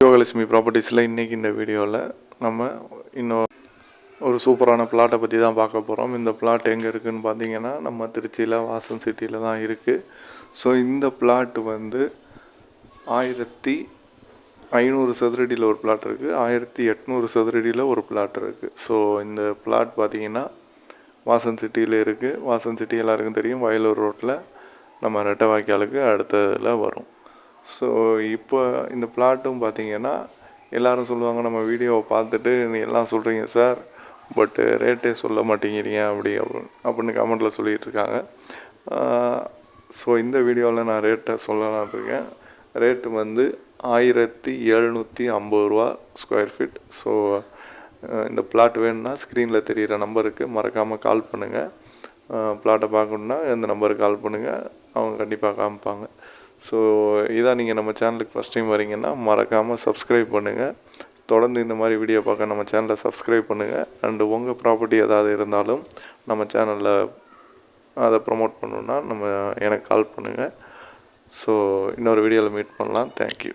யோகலட்சுமி ப்ராப்பர்ட்டிஸில் இன்றைக்கி இந்த வீடியோவில் நம்ம இன்னும் ஒரு சூப்பரான பிளாட்டை பற்றி தான் பார்க்க போகிறோம் இந்த பிளாட் எங்கே இருக்குதுன்னு பார்த்தீங்கன்னா நம்ம திருச்சியில் வாசன் சிட்டியில் தான் இருக்குது ஸோ இந்த பிளாட் வந்து ஆயிரத்தி ஐநூறு சதுரடியில் ஒரு பிளாட் இருக்குது ஆயிரத்தி எட்நூறு சதுரடியில் ஒரு பிளாட் இருக்குது ஸோ இந்த பிளாட் பார்த்தீங்கன்னா வாசன் சிட்டியில் இருக்குது வாசன் சிட்டி எல்லாருக்கும் தெரியும். வயலூர் ரோட்டில் நம்ம ரெட்டை வாய்க்காலுக்கு அடுத்ததில் வரும். ஸோ இப்போ இந்த பிளாட்டும் பார்த்தீங்கன்னா எல்லாரும் சொல்லுவாங்க நம்ம வீடியோவை பார்த்துட்டு நீ எல்லாம் சொல்கிறீங்க சார் பட்டு ரேட்டே சொல்ல மாட்டேங்கிறீங்க அப்படி அப்படின்னு அப்படின்னு கமெண்ட்டில் சொல்லிகிட்டு இருக்காங்க. ஸோ இந்த வீடியோவில் நான் ரேட்டை சொல்லலாம்னு இருக்கேன். ரேட்டு வந்து ஆயிரத்தி எழுநூற்றி ஐம்பது ரூபா ஸ்கொயர் ஃபீட் ஸோ இந்த பிளாட் வேணும்னா ஸ்க்ரீனில் தெரிகிற நம்பருக்கு மறக்காமல் கால் பண்ணுங்கள் பிளாட்டை பார்க்கணுன்னா இந்த நம்பருக்கு கால் பண்ணுங்கள் அவங்க கண்டிப்பாக காமிப்பாங்க. ஸோ இதான் நீங்கள் நம்ம சேனலுக்கு ஃபஸ்ட் டைம் வரீங்கன்னா மறக்காமல் சப்ஸ்கிரைப் பண்ணுங்கள் தொடர்ந்து இந்த மாதிரி வீடியோ பார்க்க நம்ம சேனலை சப்ஸ்கிரைப் பண்ணுங்கள் அண்டு உங்கள் ப்ராப்பர்ட்டி ஏதாவது இருந்தாலும் நம்ம சேனலில் அதை ப்ரொமோட் பண்ணணுன்னா நம்ம எனக்கு கால் பண்ணுங்கள் ஸோ இன்னொரு வீடியோவில் மீட் பண்ணலாம். தேங்க்யூ